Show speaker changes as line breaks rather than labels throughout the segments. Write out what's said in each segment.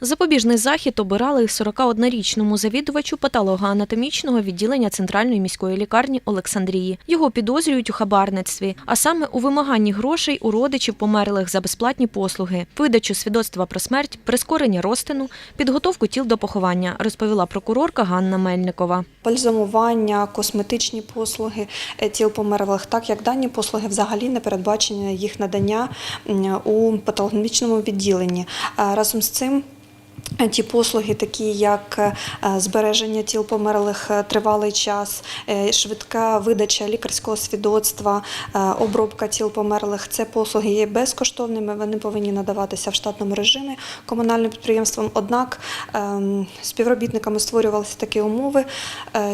Запобіжний захід обирали 41-річному завідувачу патологоанатомічного відділення Центральної міської лікарні Олександрії. Його підозрюють у хабарництві, а саме у вимаганні грошей у родичів померлих за безплатні послуги, видачу свідоцтва про смерть, прискорення розтину, підготовку тіл до поховання, розповіла прокурорка Ганна Мельникова.
бальзамування, косметичні послуги е, тіл померлих, так як дані послуги взагалі не передбачені їх надання у патологічному відділенні. Е, Разом з цим. Е, Ті послуги, такі як е, збереження тіл померлих е, тривалий час, швидка видача лікарського свідоцтва, обробка тіл померлих, це послуги є безкоштовними. Вони повинні надаватися в штатному режимі комунальним підприємством. Однак ем, співробітниками створювалися такі умови,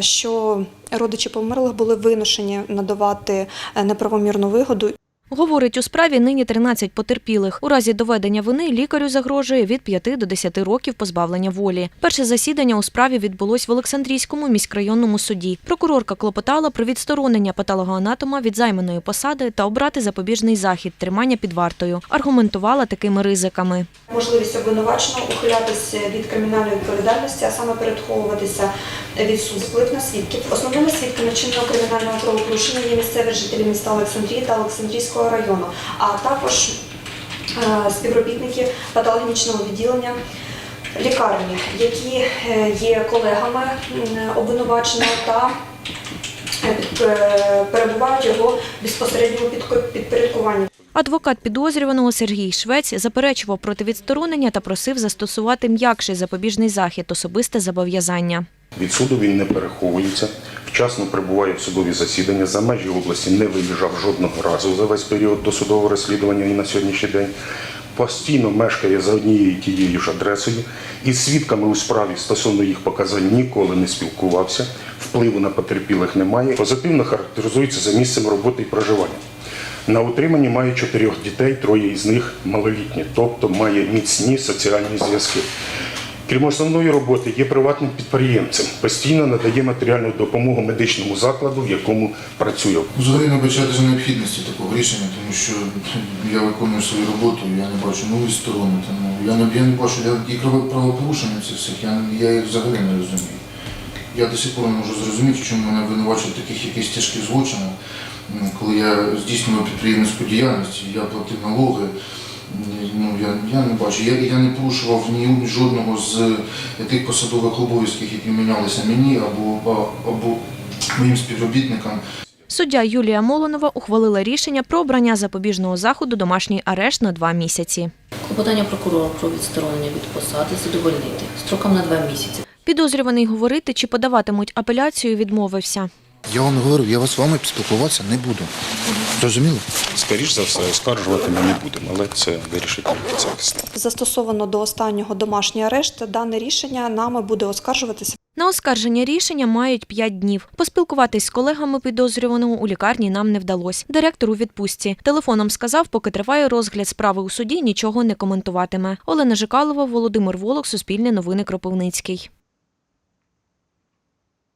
що родичі померлих були вимушені надавати неправомірну вигоду
Говорить, у справі нині 13 потерпілих. У разі доведення вини лікарю загрожує від 5 до 10 років позбавлення волі. Перше засідання у справі відбулось в Олександрійському міськрайонному суді. Прокурорка клопотала про відсторонення патологоанатома від займаної посади та обрати запобіжний захід тримання під вартою. Аргументувала такими ризиками.
можливість обвинуваченого ухилятися від кримінальної відповідальності, а саме передховуватися від суду на свідків. Основними свідками чинного кримінального правопорушення є місцеві жителі міста Олександрії та Олександрійського району, а також е, співробітники патологічного відділення. Лікарні, які е, є колегами обвинуваченого та е, перебувають його безпосередньому підпорядкуванні.
Адвокат підозрюваного Сергій Швець заперечував проти відсторонення та просив застосувати м'якший запобіжний захід особисте зобов'язання.
Від суду він не переховується, вчасно прибуває в судові засідання, за межі області не виїжджав жодного разу за весь період досудового розслідування і на сьогоднішній день. Постійно мешкає за однією і тією ж адресою, із свідками у справі стосовно їх показань ніколи не спілкувався, впливу на потерпілих немає. Позитивно характеризується за місцем роботи і проживання. На утриманні має чотирьох дітей, троє із них малолітні, тобто має міцні соціальні зв'язки. Крім основної роботи, є приватним підприємцем. Постійно надає матеріальну допомогу медичному закладу, в якому працює.
Взагалі не бачати за необхідності такого рішення, тому що я виконую свою роботу, я не бачу нової сторони. Тому я не, я не бачу я, і правопорушення цих всіх, я, я їх взагалі не розумію. Я до сих пор не можу зрозуміти, чому мене винувачують таких якихось тяжких злочинах, коли я здійснював підприємницьку діяльність, я платив налоги. Ну, я, я не бачу. Я, я не порушував ні жодного з тих посадових обов'язків, які мінялися мені або, або моїм співробітникам.
Суддя Юлія Молонова ухвалила рішення про обрання запобіжного заходу домашній арешт на два місяці.
Клопотання прокурора про відсторонення від посади задовольнити строком на два місяці.
Підозрюваний говорити чи подаватимуть апеляцію відмовився.
Я вам говорю, я вас з вами спілкуватися не буду. Зрозуміло?
Скоріш за все, оскаржувати ми не будемо, але це вирішить тільки захист.
Застосовано до останнього домашній арешт. Дане рішення нами буде оскаржуватися
На оскарження рішення мають 5 днів. Поспілкуватись з колегами підозрюваного у лікарні нам не вдалося. Директор у відпустці. Телефоном сказав, поки триває розгляд справи у суді, нічого не коментуватиме. Олена Жикалова, Володимир Волок, Суспільне новини Кропивницький.